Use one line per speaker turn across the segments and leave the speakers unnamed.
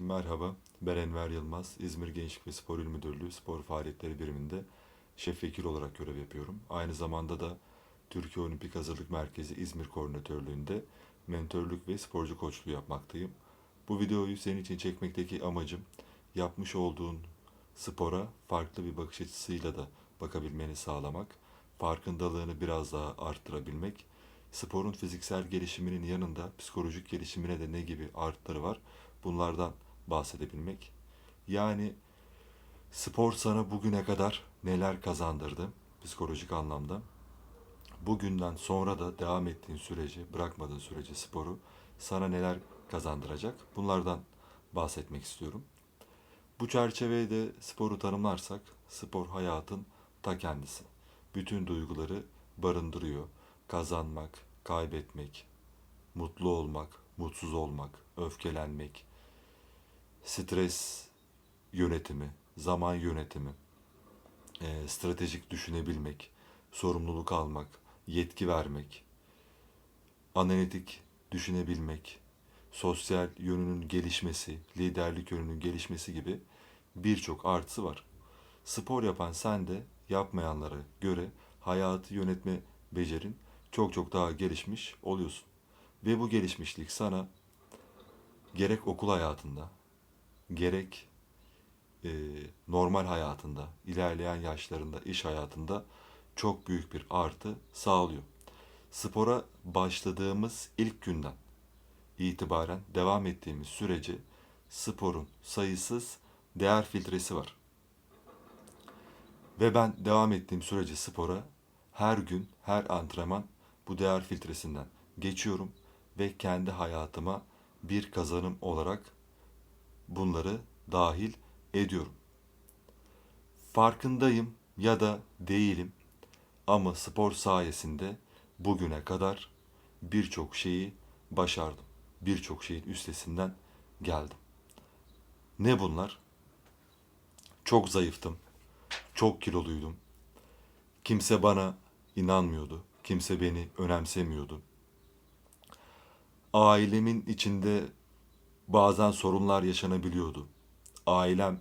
Merhaba, ben Enver Yılmaz. İzmir Gençlik ve Spor İl Müdürlüğü Spor Faaliyetleri Biriminde şef vekil olarak görev yapıyorum. Aynı zamanda da Türkiye Olimpik Hazırlık Merkezi İzmir Koordinatörlüğü'nde mentörlük ve sporcu koçluğu yapmaktayım. Bu videoyu senin için çekmekteki amacım yapmış olduğun spora farklı bir bakış açısıyla da bakabilmeni sağlamak, farkındalığını biraz daha arttırabilmek, sporun fiziksel gelişiminin yanında psikolojik gelişimine de ne gibi artıları var bunlardan bahsedebilmek. Yani spor sana bugüne kadar neler kazandırdı psikolojik anlamda. Bugünden sonra da devam ettiğin sürece, bırakmadığın sürece sporu sana neler kazandıracak bunlardan bahsetmek istiyorum. Bu çerçevede sporu tanımlarsak spor hayatın ta kendisi. Bütün duyguları barındırıyor. Kazanmak, kaybetmek, mutlu olmak, mutsuz olmak, öfkelenmek, stres yönetimi, zaman yönetimi, e, stratejik düşünebilmek, sorumluluk almak, yetki vermek, analitik düşünebilmek, sosyal yönünün gelişmesi, liderlik yönünün gelişmesi gibi birçok artısı var. Spor yapan sen de yapmayanlara göre hayatı yönetme becerin çok çok daha gelişmiş oluyorsun. Ve bu gelişmişlik sana gerek okul hayatında, gerek e, normal hayatında, ilerleyen yaşlarında, iş hayatında çok büyük bir artı sağlıyor. Spora başladığımız ilk günden itibaren devam ettiğimiz sürece sporun sayısız değer filtresi var. Ve ben devam ettiğim sürece spora her gün, her antrenman bu değer filtresinden geçiyorum ve kendi hayatıma bir kazanım olarak bunları dahil ediyorum. Farkındayım ya da değilim ama spor sayesinde bugüne kadar birçok şeyi başardım. Birçok şeyin üstesinden geldim. Ne bunlar? Çok zayıftım. Çok kiloluydum. Kimse bana inanmıyordu. Kimse beni önemsemiyordu. Ailemin içinde bazen sorunlar yaşanabiliyordu. Ailem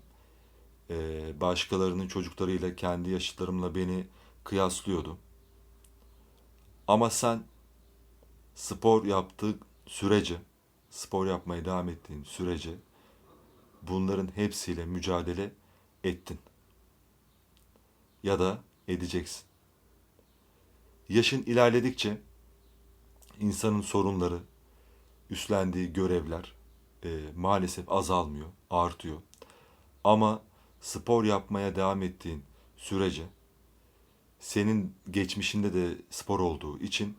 eee, başkalarının çocuklarıyla kendi yaşıtlarımla beni kıyaslıyordu. Ama sen spor yaptığı sürece, spor yapmaya devam ettiğin sürece bunların hepsiyle mücadele ettin. Ya da edeceksin. Yaşın ilerledikçe insanın sorunları, üstlendiği görevler e, maalesef azalmıyor, artıyor. Ama spor yapmaya devam ettiğin sürece senin geçmişinde de spor olduğu için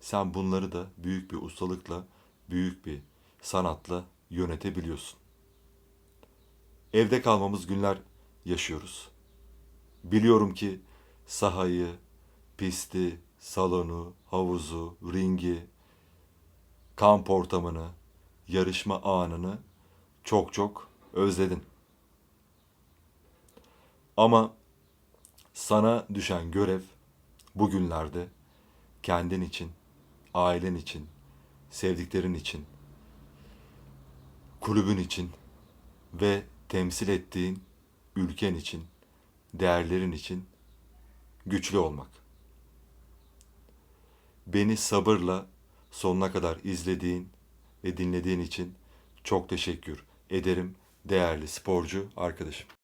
sen bunları da büyük bir ustalıkla, büyük bir sanatla yönetebiliyorsun. Evde kalmamız günler yaşıyoruz. Biliyorum ki sahayı, pisti, salonu, havuzu, ringi, kamp ortamını, yarışma anını çok çok özledin. Ama sana düşen görev bugünlerde kendin için, ailen için, sevdiklerin için, kulübün için ve temsil ettiğin ülken için, değerlerin için güçlü olmak. Beni sabırla sonuna kadar izlediğin ve dinlediğin için çok teşekkür ederim değerli sporcu arkadaşım.